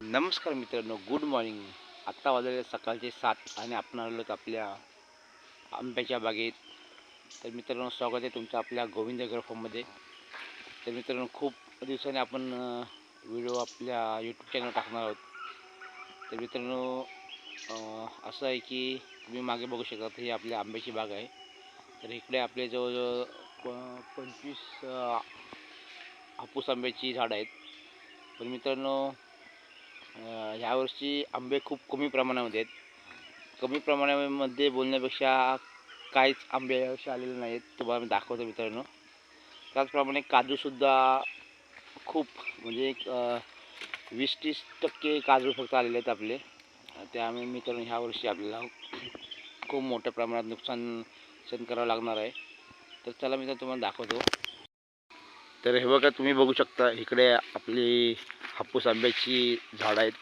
नमस्कार मित्रांनो good morning आत्ता वाजले सकाळचे सात आणि आपण आलो आपल्या आंब्याच्या बागेत. तर मित्रांनो स्वागत आहे तुमचं आपल्या गोविंद फार्ममध्ये तर मित्रांनो खूप दिवसांनी आपण व्हिडिओ आपल्या यूट्यूब चॅनल टाकणार आहोत. तर मित्रांनो असं आहे की तुम्ही मागे बघू शकता ही आपल्या आंब्याची बाग आहे. तर इकडे आपले जवळजवळ प पंचवीस हापूस आंब्याची झाडं आहेत. पण मित्रांनो ह्यावर्षी आंबे खूप कमी प्रमाणामध्ये आहेत. कमी प्रमाणामध्ये बोलण्यापेक्षा काहीच आंबे यावर्षी आलेले नाहीत. तुम्हाला मी दाखवतो मित्रांनो. त्याचप्रमाणे काजूसुद्धा खूप म्हणजे एक वीस तीस टक्के काजू फक्त आलेले आहेत आपले. अं, त्यामुळे मित्रांनो ह्या वर्षी आपल्याला खूप मोठ्या प्रमाणात नुकसान सहन करावं लागणार आहे. तर चला मी तुम्हाला दाखवतो. तर हे बघा तुम्ही बघू शकता इकडे आपली हापूस आंब्याची झाडं आहेत.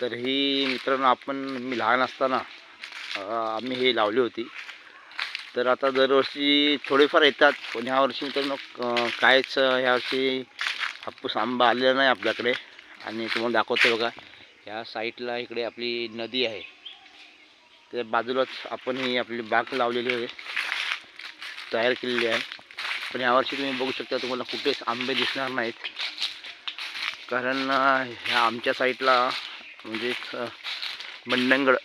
तर ही मित्रांनो आपण मी लहान असताना आम्ही हे लावली होती. तर आता दरवर्षी थोडेफार येतात पण ह्या वर्षी मित्रांनो कायच ह्यावर्षी हापूस आंबा आलेला नाही आपल्याकडे. आणि तुम्हाला दाखवतो बघा ह्या साईडला इकडे आपली नदी आहे. त्या बाजूलाच आपण ही आपली बाग लावलेली आहे तयार केलेली आहे. पण यावर्षी तुम्ही बघू शकता तुम्हाला कुठेच आंबे दिसणार नाहीत. कारण ह्या आमच्या साईडला म्हणजे मंडणगड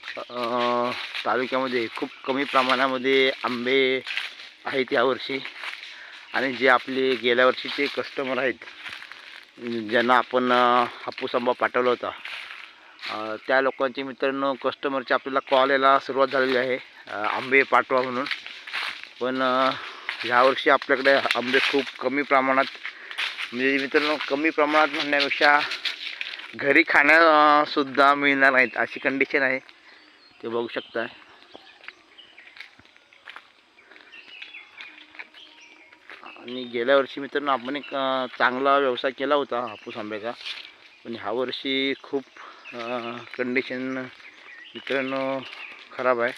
तालुक्यामध्ये खूप कमी प्रमाणामध्ये आंबे आहेत यावर्षी आणि जे आपले गेल्या वर्षीचे कस्टमर आहेत ज्यांना आपण हापूस आंबा पाठवला होता त्या लोकांचे मित्रांनो कस्टमरचे आपल्याला कॉल यायला सुरुवात झालेली आहे आंबे पाठवा म्हणून. पण ह्यावर्षी आपल्याकडे आंबे खूप कमी प्रमाणात म्हणजे मित्रांनो कमी प्रमाणात म्हणण्यापेक्षा घरी खाण्यासुद्धा मिळणार नाहीत अशी कंडिशन आहे. ते बघू शकता आणि गेल्या वर्षी मित्रांनो आपण एक चांगला व्यवसाय केला होता हापूस आंब्याचा. पण ह्या वर्षी खूप कंडिशन मित्रांनो खराब आहे.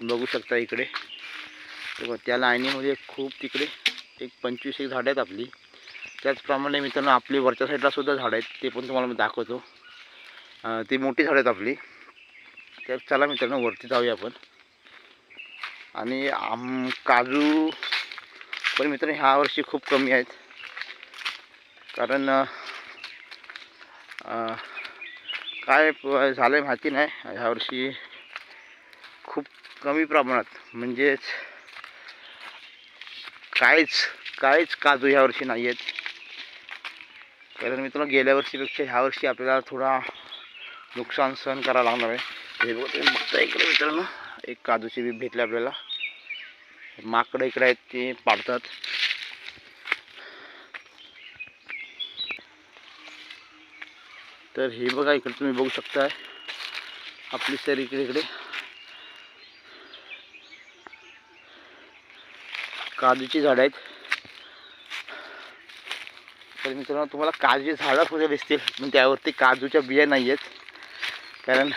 बघू शकता इकडे. त्या लाईनीमध्ये खूप तिकडे एक पंचवीस एक झाडं आहेत आपली. त्याचप्रमाणे मित्रांनो आपली वरच्या साईडला सुद्धा झाडं आहेत. ते पण तुम्हाला मी दाखवतो. ती मोठी झाडं आहेत आपली. तर चला मित्रांनो वरती जाऊया आपण. आणि आम काजू पण मित्रांनो ह्या वर्षी खूप कमी आहेत. कारण काय प- झालं आहे माहिती नाही. ह्या वर्षी खूप कमी प्रमाणात. म्हणजेच काहीच काहीच काजू ह्या वर्षी नाही आहेत. कारण मित्रांनो गेल्या वर्षीपेक्षा ह्या वर्षी आपल्याला थोडा नुकसान सहन करावं लागणार आहे. हे बघा तुम्ही बघता इकडे मित्रांनो एक काजूची बी भेटले आपल्याला. माकडं इकडे आहेत ते पाडतात. तर हे बघा इकडे तुम्ही बघू शकताय. आपली सर इकडे इकडे. काजूची झाडं आहेत. तर मित्रांनो तुम्हाला काजूची झाडं सुद्धा दिसतील? पण त्यावरती काजूच्या बिया नाही आहेत. कारण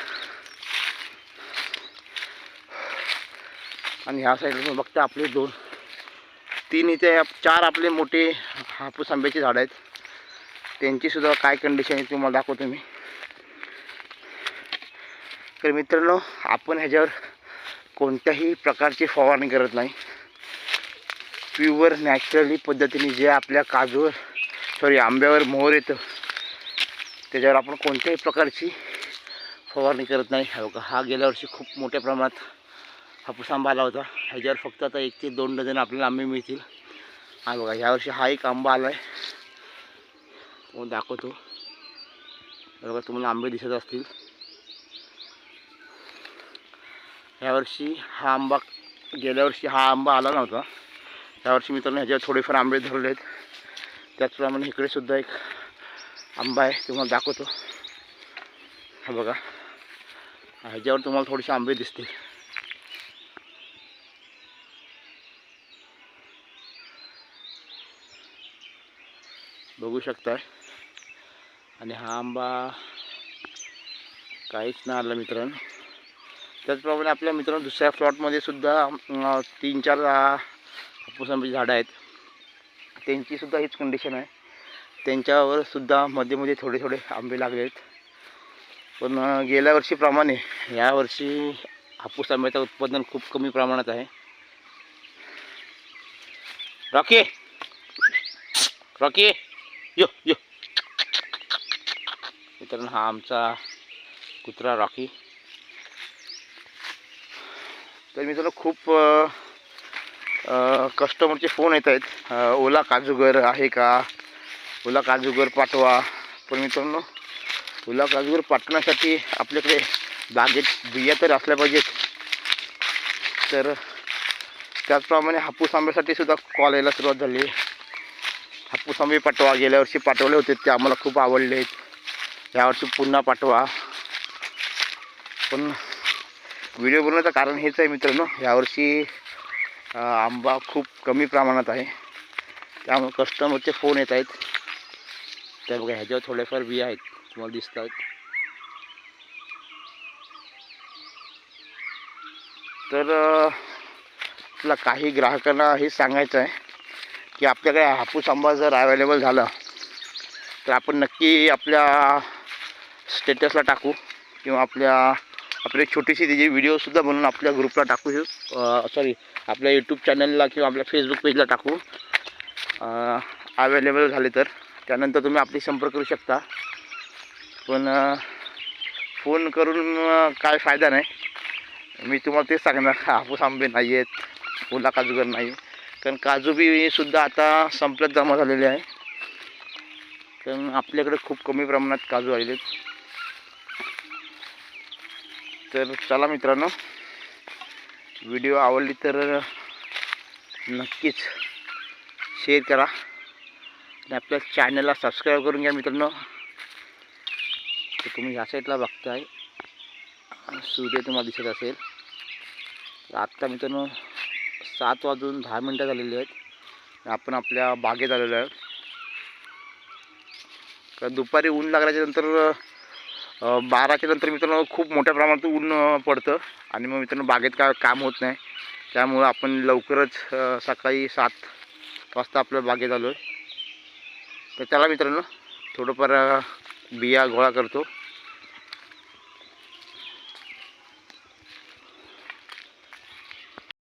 आणि ह्या साईडला तुम्ही बघता आपले दोन तीन इथे चार आपले मोठे हापूस आंब्याची झाडं आहेत. त्यांची सुद्धा काय कंडिशन आहे तुम्हाला दाखवतो मी. तर मित्रांनो आपण ह्याच्यावर कोणत्याही प्रकारची फवारणी करत नाही. प्युअर नॅचरली पद्धतीने जे आपल्या काजूवर सॉरी आंब्यावर मोहर येतं त्याच्यावर आपण कोणत्याही प्रकारची फवारणी करत नाही. हा बघा हा गेल्या वर्षी खूप मोठ्या प्रमाणात हापूस आंबा आला होता. ह्याच्यावर फक्त आता एक ते दोन डझन आपल्याला आंबे मिळतील. हा बघा ह्यावर्षी हा एक आंबा आला आहे तो दाखवतो. बघा तुम्हाला आंबे दिसत असतील. ह्यावर्षी हा आंबा गेल्या वर्षी हा आंबा आला नव्हता. यावर्षी मित्रांनो ह्याच्यावर थोडेफार आंबे धरले आहेत. त्याचप्रमाणे इकडे सुद्धा एक आंबा आहे तुम्हाला दाखवतो. हा बघा. ह्याच्यावर तुम्हाला थोडेसे आंबे दिसतील. बघू शकताय. आणि हा आंबा काहीच नाही आला मित्रांनो. त्याचप्रमाणे आपल्या मित्रांनो दुसऱ्या प्लॉटमध्ये सुद्धा तीन चार अं, आंब्याची झाडं आहेत. त्यांचीसुद्धा हीच कंडिशन आहे. त्यांच्यावर सुद्धा मध्ये मध्ये थोडे थोडे आंबे लागले आहेत. पण गेल्या वर्षीप्रमाणे यावर्षी हापूस आंब्याचं उत्पादन खूप कमी प्रमाणात आहे. रॉकी! रॉकी! Yo yo! मित्रांनो हा आमचा कुत्रा रॉकी. तर मित्रांनो खूप कस्टमरचे फोन येत आहेत. ओला काजूगर आहे का? ओला काजूगर पाठवा. पण मित्रांनो ओला काजूगर पाठवण्यासाठी आपल्याकडे बागेत बिया तर असल्या पाहिजेत. तर त्याचप्रमाणे हापूस आंब्यासाठी सुद्धा कॉल यायला सुरुवात झाली. हापूस आंबे पाठवा. गेल्या वर्षी पाठवले होते ते आम्हाला खूप आवडले यावर्षी पुन्हा पाठवा. पण व्हिडिओ बनवण्याचं कारण हेच आहे मित्रांनो. यावर्षी आंबा खूप कमी प्रमाणात आहे. त्यामुळे कस्टमरचे फोन येत आहेत. त्या बघा ह्याच्यावर थोड्याफार बिया आहेत. तुम्हाला दिसत आहेत तर आपला तुला काही ग्राहकांना हे सांगायचं आहे की आपल्याकडे हापूस आंबा जर अवेलेबल झाला तर आपण नक्की आपल्या स्टेटसला टाकू किंवा आपल्या आपली एक छोटीशी त्याची व्हिडिओसुद्धा बनवून आपल्या ग्रुपला टाकू सॉरी आपल्या यूट्यूब चॅनलला किंवा आपल्या फेसबुक पेजला टाकू. अवेलेबल झाले तर. त्यानंतर तुम्ही आपली संपर्क करू शकता. पण फोन करून काय फायदा नाही. मी तुम्हाला तेच सांगणार हापूस आंबे नाही आहेत ओला काजूगर नाही. कारण काजू बी सुद्धा आता संपल्यात जमा झालेले आहे. कारण आपल्याकडे खूप कमी प्रमाणात काजू आलेले आहेत. तर चला मित्रांनो व्हिडिओ आवडली तर नक्कीच शेअर करा आणि आपल्या चॅनलला सबस्क्राईब करून घ्या मित्रांनो. तर तुम्ही ह्या साईडला बघताय सूर्य तुम्हाला दिसत असेल. तर आत्ता मित्रांनो सात वाजून दहा मिनटं झालेली आहेत. आपण आपल्या बागेत आलेलो आहे दुपारी ऊन लागल्याच्या नंतर बाराच्या नंतर मित्रांनो खूप मोठ्या प्रमाणात ऊन पडतं. आणि मग मित्रांनो बागेत काय काम होत नाही. त्यामुळं आपण लवकरच सकाळी सात वाजता आपल्या बागेत आलो आहे तर त्याला मित्रांनो थोडंफार बिया गोळा करतो.